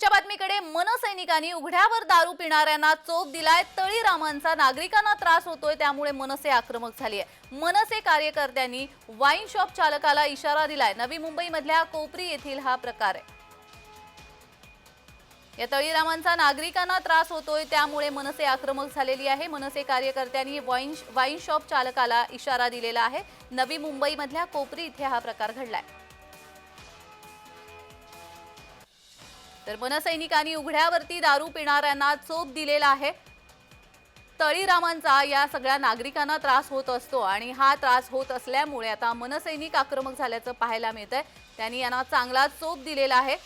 पुढच्या बातमीकडे मनसैनिकांनी उघड्यावर दारू पिणाऱ्यांना चोप दिलाय. तळीरामांचा नागरिकांना त्रास होतोय त्यामुळे मनसे आक्रमक झाली आहे मनसे कार्यकर्त्यांनी वाईन शॉप चालकाला इशारा दिलाय. नवी मुंबईमधल्या कोपरी येथील हा प्रकार आहे. या तळीरामांचा नागरिकांना त्रास होतोय त्यामुळे मनसे आक्रमक झालेली आहे. मनसे कार्यकर्त्यांनी वाईन वाईन शॉप चालकाला इशारा दिलेला आहे. नवी मुंबईमधल्या कोपरी इथे हा प्रकार घडलाय. तर मनसैनिकांनी उघड्यावरती दारू पिणाऱ्यांना चोप दिलेला आहे. तळीरामांचा या सगळ्या नागरिकांना त्रास होत असतो आणि हा त्रास होत असल्यामुळे आता मनसैनिक आक्रमक झाल्याचं पाहायला मिळत आहे त्यांनी यांना चांगला चोप दिलेला आहे.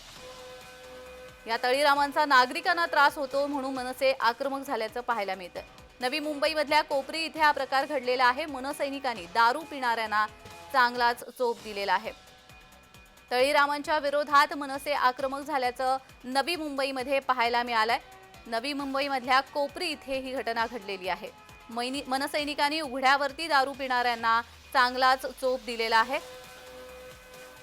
या तळीरामांचा नागरिकांना त्रास होतो म्हणून मनसे आक्रमक झाल्याचं पाहायला मिळतं नवी मुंबईमधल्या कोपरी इथे हा प्रकार घडलेला आहे. मनसैनिकांनी दारू पिणाऱ्यांना चांगलाच चोप दिलेला आहे. तळीरामांच्या विरोधात मनसे आक्रमक झाल्याचं नवी मुंबईमध्ये पाहायला मिळालंय. नवी मुंबईमधल्या कोपरी इथे ही घटना घडलेली आहे. मैनी मनसैनिकांनी उघड्यावरती दारू पिणाऱ्यांना चांगलाच चोप दिलेला आहे.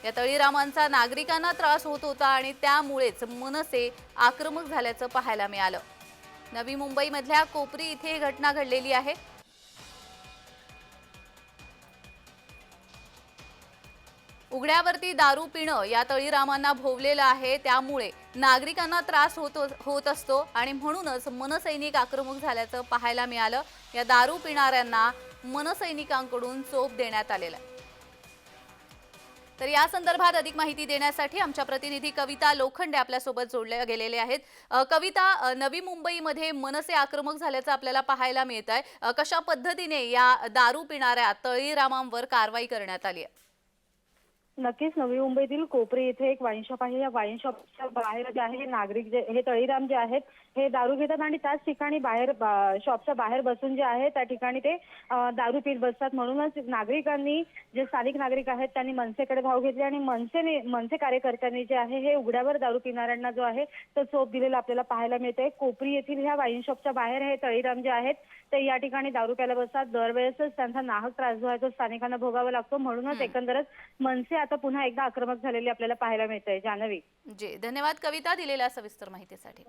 या तळीरामांचा नागरिकांना त्रास होत होता आणि त्यामुळेच मनसे आक्रमक झाल्याचं पाहायला मिळालं. नवी मुंबईमधल्या कोपरी इथे ही घटना घडलेली आहे. उघड्यावरती दारू पिणं या तळीरामांना भोवलेलं आहे. त्यामुळे नागरिकांना त्रास होत होत असतो आणि म्हणूनच मनसैनिक आक्रमक झाल्याचं पाहायला मिळालं. या दारू पिणाऱ्यांना मनसैनिकांकडून चोप देण्यात आलेला तर या संदर्भात अधिक माहिती देण्यासाठी आमच्या प्रतिनिधी कविता लोखंडे आपल्यासोबत जोडल्या गेलेले आहेत. कविता नवी मुंबईमध्ये मनसे आक्रमक झाल्याचं आपल्याला पाहायला मिळत आहे कशा पद्धतीने या दारू पिणाऱ्या तळीरामांवर कारवाई करण्यात आली आहे? नक्कीच नवी मुंबईतील कोपरी येथे एक वाईन शॉप आहे. या वाईन शॉपच्या बाहेर जे आहे नागरिक जे हे तळीराम जे आहेत हे दारू घेतात आणि त्याच ठिकाणी बाहेर शॉपच्या बाहेर बसून जे आहे त्या ठिकाणी ते दारू पीत बसतात. म्हणूनच नागरिकांनी जे स्थानिक नागरिक आहेत त्यांनी मनसेकडे धाव घेतली आणि मनसेने मनसे कार्यकर्त्यांनी जे आहे हे उघड्यावर दारू पिणाऱ्यांना जो आहे तो चोप दिलेला आपल्याला पाहायला मिळतंय. कोपरी येथील ह्या वाईन शॉपच्या बाहेर हे तळीराम जे आहेत ते या ठिकाणी दारू प्यायला बसतात. दरवेळेसच त्यांचा नाहक त्रास जो आहे तो स्थानिकांना भोगावा लागतो. म्हणूनच एकंदरच मनसे आता पुन्हा एकदा आक्रमक झालेली आपल्याला पाहायला मिळतंय जानवी जी धन्यवाद कविता दिलेल्या सविस्तर माहितीसाठी.